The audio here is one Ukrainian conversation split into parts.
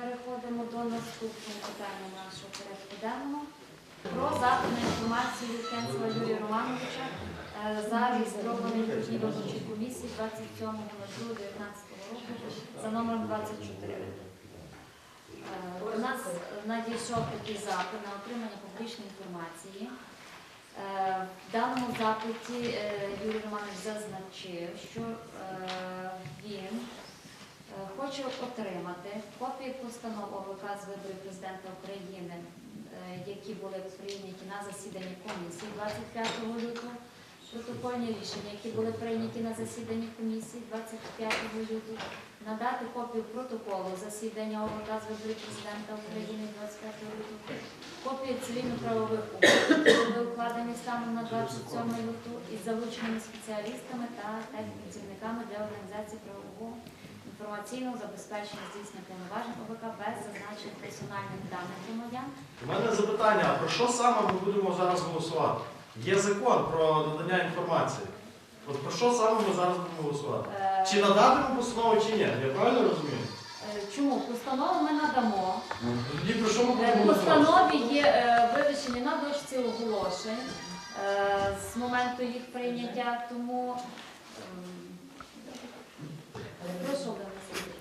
Переходимо до наступного питання нашого порядку денного. Про запит на інформацію Кенцева Юрія Романовича е, зареєстрований в Кожній виборчій комісії 27.02.19 року за номером 24. Е, До нас надійшов такий запит на отримання публічної інформації. Е, В даному запиті Юрій Романович зазначив, що він хоче отримати копії постанов ОВК з виборів президента України, е, які були прийняті на засіданні комісії 25 лютого, протокольні рішення, які були прийняті на засіданні комісії 25 лютого, надати копію протоколу засідання ОВК з виборів президента України 25 лютого, копію цивільно-правових угод, які були укладені станом на 27 лютого із залученими спеціалістами та техпрацівниками для організації правового інформаційного забезпечення здійснення повноважень ОВК без зазначених персональних даних громадян. У мене запитання, про що саме ми будемо зараз голосувати? Є закон про надання інформації. От про що саме ми зараз будемо голосувати? Е, Чи надатимемо постанову, чи ні? Я правильно розумію? е, Чому? Постанову ми надамо. Тоді про що ми Е, будемо В голосувати? постанові є е, вивішені на дошці оголошень е, з моменту їх прийняття, тому ем, прошу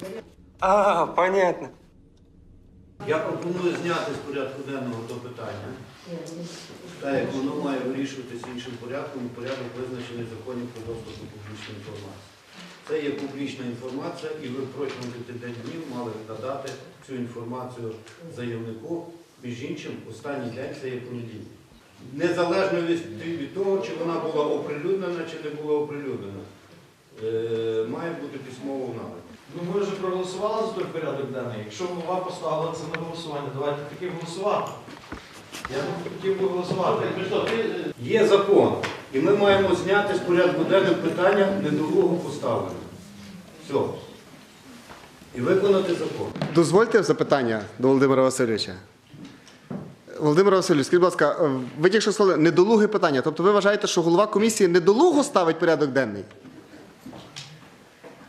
Денис. А, понятно. Я пропоную зняти з порядку денного то питання, так як воно має вирішуватися іншим порядком, порядок визначений в законі про доступ до публічної інформації. Це є публічна інформація, і ви протягом 10 днів мали надати цю інформацію заявнику. Між іншим, останній день це є понеділок. Незалежно від, того, чи вона була оприлюднена, чи не була оприлюднена, е, має бути письмово надана. Ну ми вже проголосували за той порядок денний. Якщо голова поставила це на голосування, давайте таки голосувати. Я б хотів би голосувати. Є закон, і ми маємо зняти з порядку денного питання недолуго поставлене. Все. І виконати закон. Дозвольте запитання до Володимира Васильовича. Володимир Васильович, скажіть, будь ласка, е, ви тільки що сказали недолуге питання. Тобто ви вважаєте, що голова комісії недолуго ставить порядок денний?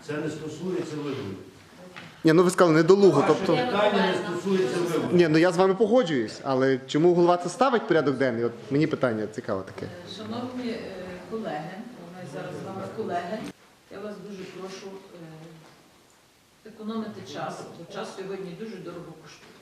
Це не стосується виборів. Ні, ну ви сказали недолуго. Ваше Тобто, питання не стосується виборів. ні, ну я з вами погоджуюсь, але чому голова це ставить порядок денний? От мені питання цікаве таке. Шановні е, колеги, ми зараз з вами колеги, я вас дуже прошу е, економити час, бо час сьогодні дуже дорого коштує.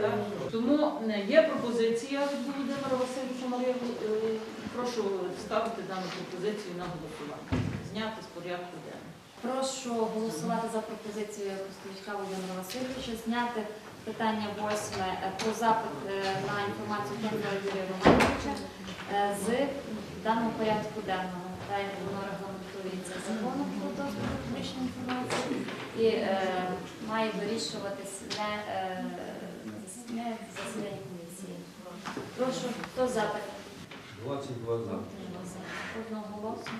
Так? Тому е, є пропозиція від Володимира Васильовича Марія. е, Прошу ставити дану пропозицію на голосування. Зняти з порядку денного. Прошу голосувати за пропозицією Костовичка Володимира Васильовича, зняти питання восьме е, про запит е, на інформацію Кендрова Юрія Романовича е, з даного порядку денного, та як воно регламентується законом про доступ до публічної інформації і е, має вирішуватись не, е, не в засіданні комісії. Прошу, хто за таке? 22 за. Одноголосно.